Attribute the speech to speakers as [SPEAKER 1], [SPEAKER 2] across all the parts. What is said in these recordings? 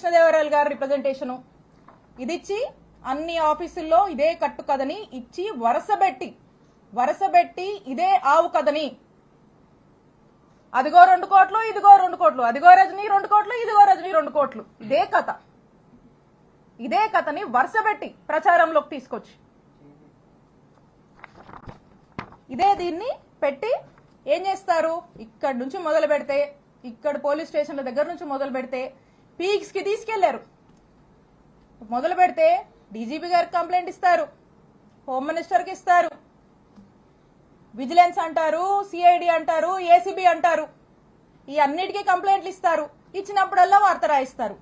[SPEAKER 1] కృష్ణదేవరాయలు గారి రిప్రజెంటేషను ఇదిచ్చి అన్ని ఆఫీసుల్లో ఇదే కట్టు కథని ఇచ్చి వరసబెట్టి వరసబెట్టి ఇదే ఆవు కథని. అదిగో రెండు కోట్లు ఇదిగో రెండు కోట్లు అదిగో రజనీ రెండు కోట్లు ఇదిగో రజనీ రెండు కోట్లు. ఇదే కథ. ఇదే కథని వరుసబెట్టి ప్రచారంలోకి తీసుకొచ్చి. ఇదే దీన్ని పెట్టి ఏం చేస్తారు? ఇక్కడ నుంచి మొదలు పెడితే ఇక్కడ పోలీస్ స్టేషన్ల దగ్గర నుంచి మొదలు పెడితే పీక్స్కి తీసుకెళ్ళారు. మొదలు పెడితే డీజీపీ గారికి కంప్లైంట్ ఇస్తారు. హోమ్ మినిస్టర్కి ఇస్తారు. విజిలెన్స్ అంటారు సిఐడి అంటారు ఏసీబీ అంటారు. ఈ అన్నిటికీ కంప్లైంట్లు ఇస్తారు. ఇచ్చినప్పుడల్లా వార్త రాయిస్తారు.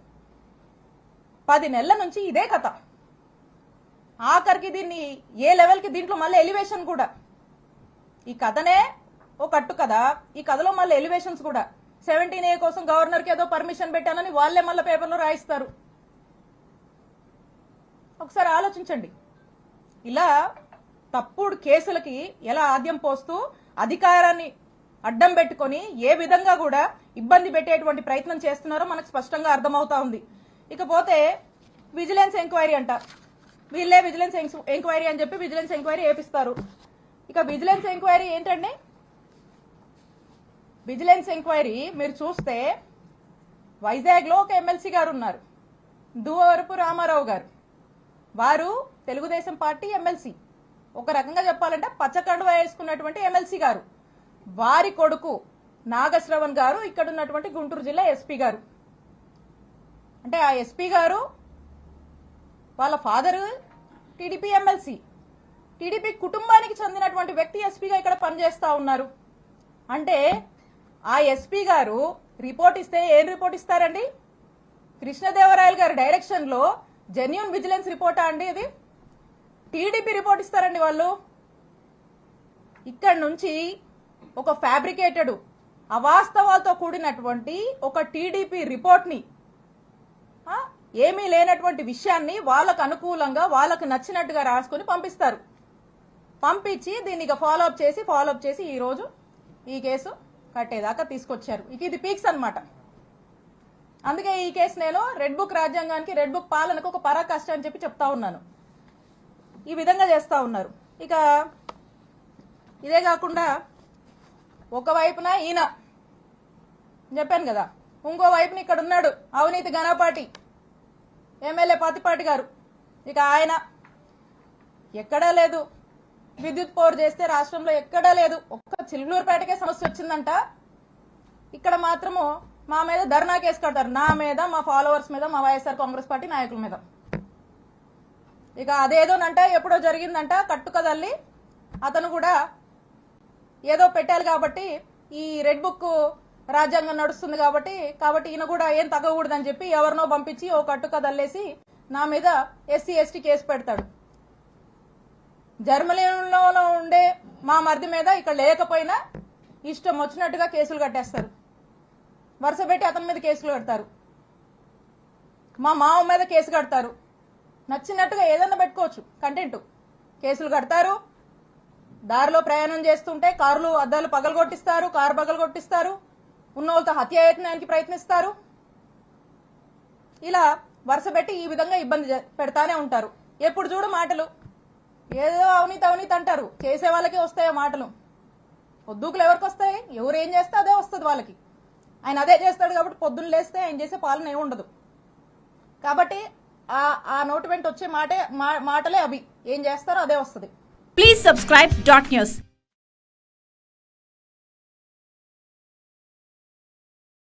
[SPEAKER 1] పది నెలల నుంచి ఇదే కథ. ఆఖరికి దీన్ని ఏ లెవెల్కి దీంట్లో మళ్ళీ ఎలివేషన్ కూడా. ఈ కథనే ఓ కట్టు కదా. ఈ కథలో మళ్ళీ ఎలివేషన్స్ కూడా. సెవెంటీన్ ఏ కోసం గవర్నర్కి ఏదో పర్మిషన్ పెట్టానని వాళ్ళే మళ్ళీ పేపర్లో రాయిస్తారు. ఒకసారి ఆలోచించండి. ఇలా తప్పుడు కేసులకి ఎలా ఆద్యం పోస్తూ అధికారాన్ని అడ్డం పెట్టుకొని ఏ విధంగా కూడా ఇబ్బంది పెట్టేటువంటి ప్రయత్నం చేస్తున్నారో మనకు స్పష్టంగా అర్థమవుతా ఉంది. ఇకపోతే విజిలెన్స్ ఎంక్వైరీ అంట. వీళ్ళే విజిలెన్స్ ఎంక్వైరీ అని చెప్పి విజిలెన్స్ ఎంక్వైరీ వేపిస్తారు ఇక విజిలెన్స్ ఎంక్వైరీ ఏంటండి? విజిలెన్స్ ఎంక్వైరీ మీరు చూస్తే వైజాగ్లో ఒక ఎమ్మెల్సీ గారు ఉన్నారు. దువరపు రామారావు గారు. వారు తెలుగుదేశం పార్టీ ఎమ్మెల్సీ. ఒక రకంగా చెప్పాలంటే పచ్చకండువ వేసుకున్నటువంటి ఎమ్మెల్సీ గారు. వారి కొడుకు నాగశ్రవణ్ గారు ఇక్కడ ఉన్నటువంటి గుంటూరు జిల్లా ఎస్పీ గారు. అంటే ఆ ఎస్పీ గారు వాళ్ళ ఫాదర్ టీడీపీ ఎమ్మెల్సీ. టీడీపీ కుటుంబానికి చెందినటువంటి వ్యక్తి ఎస్పీగా ఇక్కడ పనిచేస్తా ఉన్నారు. అంటే ఆ ఎస్పీ గారు రిపోర్ట్ ఇస్తే ఏం రిపోర్ట్ ఇస్తారండి? కృష్ణదేవరాయలు గారి డైరెక్షన్లో జెన్యున్ విజిలెన్స్ రిపోర్టా అండి ఇది? టీడీపీ రిపోర్ట్ ఇస్తారండి వాళ్ళు. ఇక్కడ నుంచి ఒక ఫ్యాబ్రికేటెడ్ అవాస్తవాలతో కూడినటువంటి ఒక టీడీపీ రిపోర్ట్ని ఏమీ లేనటువంటి విషయాన్ని వాళ్ళకు అనుకూలంగా వాళ్ళకు నచ్చినట్టుగా రాసుకొని పంపిస్తారు. పంపించి దీన్ని ఇక ఫాలో అప్ చేసి ఫాలో అప్ చేసి ఈరోజు ఈ కేసు కట్టేదాకా తీసుకొచ్చారు. ఇక ఇది పీక్స్ అన్నమాట. అందుకే ఈ కేసు నేను రెడ్ బుక్ రాజ్యాంగానికి రెడ్ బుక్ పాలనకు ఒక పరాకాష్ట అని చెప్పి చెప్తా ఉన్నాను. ఈ విధంగా చేస్తా ఉన్నారు. ఇక ఇదే కాకుండా ఒకవైపున ఈయన. చెప్పాను కదా ఇంకో వైపున ఇక్కడ ఉన్నాడు అవినీతి ఘనపాటి ఎమ్మెల్యే పాతిపాటి గారు. ఇక ఆయన ఎక్కడా లేదు. విద్యుత్ పోరు చేస్తే రాష్ట్రంలో ఎక్కడా లేదు. ఒక్క చిల్లూరుపేటకే సమస్య వచ్చిందంట. ఇక్కడ మాత్రము మా మీద ధర్నా కేసు కడతారు. నా మీద మా ఫాలోవర్స్ మీద మా వైఎస్ఆర్ కాంగ్రెస్ పార్టీ నాయకుల మీద. ఇక అదేదోనంట ఎప్పుడో జరిగిందంట కట్టుకదల్లి అతను కూడా ఏదో పెట్టాలి కాబట్టి ఈ రెడ్ బుక్ రాజ్యాంగం నడుస్తుంది కాబట్టి కాబట్టి ఈయన కూడా ఏం తగ్గకూడదని చెప్పి ఎవరినో పంపించి ఓ కట్టుకదల్లేసి నా మీద ఎస్సీ ఎస్టీ కేసు పెడతాడు. జర్మనీలో ఉండే మా మరిది మీద ఇక్కడ లేకపోయినా ఇష్టం వచ్చినట్టుగా కేసులు కట్టేస్తారు. వరుస పెట్టి అతని మీద కేసులు కడతారు. మా మామ మీద కేసు కడతారు. నచ్చినట్టుగా ఏదన్నా పెట్టుకోవచ్చు కంటెంట్ కేసులు కడతారు. దారిలో ప్రయాణం చేస్తుంటే కార్లు అద్దాలు పగలగొట్టిస్తారు కారు పగలగొట్టిస్తారు. ఉన్న వాళ్ళతో హత్యాయత్నానికి ప్రయత్నిస్తారు. ఇలా వరుస పెట్టి ఈ విధంగా ఇబ్బంది పెడతానే ఉంటారు. ఎప్పుడు చూడు మాటలు. ఏదో అవినీతి అవినీతి అంటారు. చేసే వాళ్ళకే వస్తాయో మాటలు. పొద్దుకులు ఎవరికి వస్తాయి? ఎవరు ఏం చేస్తే అదే వస్తుంది వాళ్ళకి. ఆయన అదే చేస్తాడు కాబట్టి పొద్దున్న లేస్తే ఆయన చేసే పాలన ఏమి ఉండదు. కాబట్టి ఆ ఆ నోటి వెంట వచ్చే మాటే మా- మాటలే అవి. ఏం చేస్తారో అదే వస్తుంది.
[SPEAKER 2] Please subscribe dot news